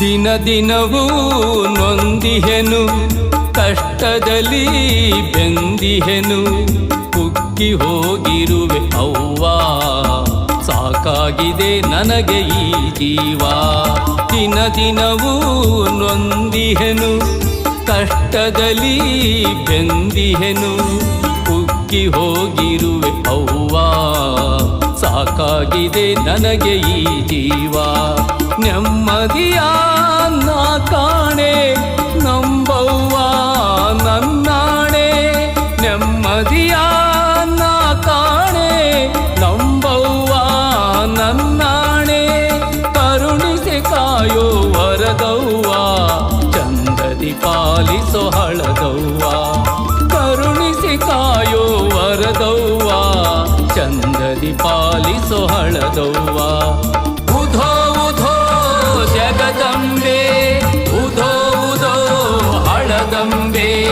ದಿನ ದಿನವೂ ನೊಂದಿಹೆನು, ಕಷ್ಟದಲ್ಲಿ ಬೆಂದಿಹೆನು. ಕುಕ್ಕಿ ಹೋಗಿರುವೆ ಅವ್ವಾ, ಸಾಕಾಗಿದೆ ನನಗೆ ಈ ಜೀವ. ದಿನ ದಿನವೂ ನೊಂದಿಹೆನು, ಕಷ್ಟದಲ್ಲಿ ಬೆಂದಿಹೆನು. ಕುಕ್ಕಿ ಹೋಗಿರುವೆ ಅವ್ವಾ, ಸಾಕಾಗಿದೆ ನನಗೆ ಈ ಜೀವ. ನೆಮ್ಮದಿಯ ಪಾಲಿಸೋ ಹಳದವ್ವ. ಕರುಣಿಸಿ ಕಾಯೋ ವರದವ್ವ. ಚಂದದಿ ಪಾಲಿಸೋ ಹಳದವ್ವ. ಉಧೋ ಉಧೋ ಜಗದಂಬೆ. ಉಧೋ ಉಧೋ ಹಳದಂಬೆ.